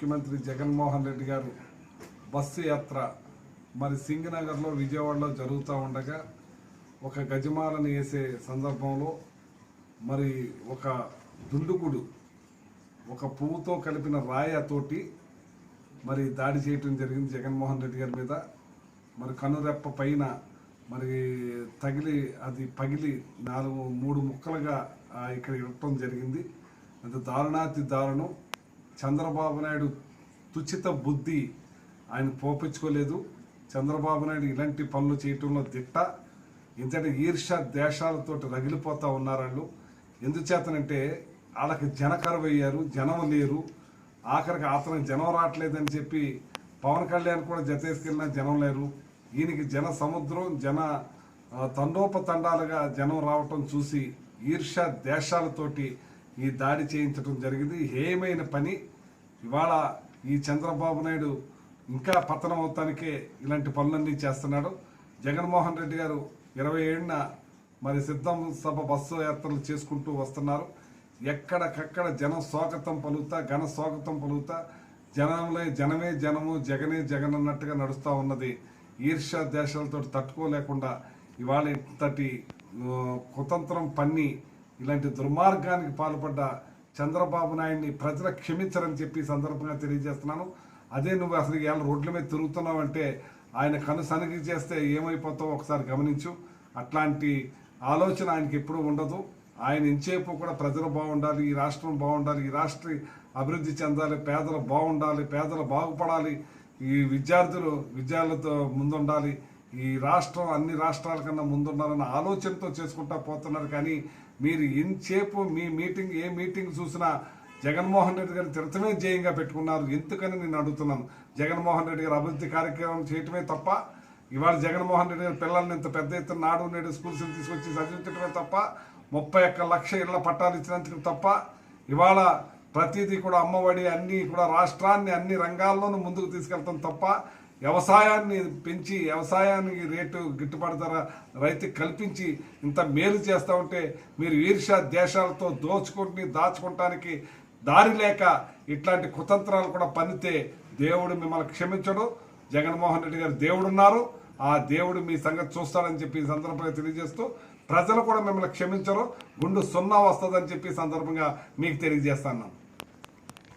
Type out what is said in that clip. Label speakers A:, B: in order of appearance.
A: ముఖ్యమంత్రి జగన్మోహన్ రెడ్డి గారు బస్సు యాత్ర మరి సింగనగర్లో విజయవాడలో జరుగుతూ ఉండగా ఒక గజమాలను వేసే సందర్భంలో మరి ఒక దుండుగుడు ఒక పువ్వుతో కలిపిన రాయతోటి మరి దాడి చేయటం జరిగింది జగన్మోహన్ రెడ్డి గారి మీద. మరి కనురెప్ప పైన మరి తగిలి అది పగిలి నాలుగు మూడు ముక్కలుగా ఇక్కడ ఇవ్వటం జరిగింది. అది దారుణాతి దారుణం. చంద్రబాబు నాయుడు తుచిత బుద్ధి ఆయన పోపించుకోలేదు. చంద్రబాబు నాయుడు ఇలాంటి పనులు చేయటంలో దిట్ట. ఇంతటి ఈర్ష దేశాలతో రగిలిపోతూ ఉన్నారు వాళ్ళు. ఎందుచేతనంటే వాళ్ళకి జనకరువు అయ్యారు జనం లేరు. ఆఖరికి అతనికి జనం రావట్లేదని చెప్పి పవన్ కళ్యాణ్ కూడా జతేసుకెళ్ళిన జనం లేరు. ఈయనకి జన సముద్రం జన తండోపతండాలుగా జనం రావటం చూసి ఈర్ష దేశాలతోటి ఈ దాడి చేయించడం జరిగింది. హేయమైన పని ఇవాళ ఈ చంద్రబాబు నాయుడు ఇంకా పతనం అవుతానికే ఇలాంటి పనులన్నీ చేస్తున్నాడు. జగన్మోహన్ రెడ్డి గారు ఇరవై ఏడున మరి సిద్ధం సభ బస్సు యాత్రలు చేసుకుంటూ వస్తున్నారు. ఎక్కడికక్కడ జనం స్వాగతం పలుకుతా ఘన స్వాగతం పలుకుతా జనంలో జనమే జనము జగనే జగన్ అన్నట్టుగా నడుస్తూ ఉన్నది. ఈర్ష్య దేశాలతో తట్టుకోలేకుండా ఇవాళ ఇంతటి కుతంత్రం పన్ని ఇలాంటి దుర్మార్గానికి పాల్పడ్డ చంద్రబాబు నాయుడిని ప్రజలు క్షమించరని చెప్పి సందర్భంగా తెలియజేస్తున్నాను. అదే నువ్వు అసలు ఇవాళ రోడ్ల మీద తిరుగుతున్నావు అంటే ఆయన కను సనిగి చేస్తే ఏమైపోతావో ఒకసారి గమనించు. అట్లాంటి ఆలోచన ఆయనకి ఎప్పుడూ ఉండదు. ఆయన ఇంచేపు కూడా ప్రజలు బాగుండాలి ఈ రాష్ట్రం బాగుండాలి ఈ రాష్ట్ర అభివృద్ధి చెందాలి పేదలు బాగుండాలి పేదలు బాగుపడాలి ఈ విద్యార్థులు విద్యార్థులతో ముందుండాలి. ఈ రాష్ట్రం అన్ని రాష్ట్రాల కన్నా ముందున్నారన్న ఆలోచనతో చేసుకుంటా పోతున్నారు. కానీ మీరు ఇంతసేపు మీ మీటింగ్ ఏ మీటింగ్ చూసినా జగన్మోహన్ రెడ్డి గారు తిరతమే జయంగా పెట్టుకున్నారు. ఎందుకని నేను అడుగుతున్నాను? జగన్మోహన్ రెడ్డి గారు అభివృద్ధి కార్యక్రమం చేయటమే తప్ప ఇవాళ జగన్మోహన్ రెడ్డి గారు పిల్లల్ని ఇంత పెద్ద ఎత్తున నాడు నేడు స్కూల్స్ తీసుకొచ్చి చదివించడమే తప్ప ముప్పై ఒక్క లక్ష ఇళ్ళ పట్టాలు ఇచ్చినందుకు తప్ప ఇవాళ ప్రతిదీ కూడా అమ్మఒడి అన్నీ కూడా రాష్ట్రాన్ని అన్ని రంగాల్లోనూ ముందుకు తీసుకెళ్తాం తప్ప వ్యవసాయాన్ని పెంచి వ్యవసాయానికి రేటు గిట్టుబాటు ధర రైతు కల్పించి ఇంత మేలు చేస్తూ ఉంటే మీరు ఈర్ష దేశాలతో దోచుకుంటుని దాచుకోవటానికి దారి లేక ఇట్లాంటి కుతంత్రాలు కూడా పన్నితే దేవుడు మిమ్మల్ని క్షమించడు. జగన్మోహన్ రెడ్డి గారు దేవుడు ఉన్నారు ఆ దేవుడు మీ సంగతి చూస్తాడని చెప్పి ఈ సందర్భంగా తెలియజేస్తూ ప్రజలు కూడా మిమ్మల్ని క్షమించరు. గుండు సున్నా వస్తుందని చెప్పి సందర్భంగా మీకు తెలియజేస్తాను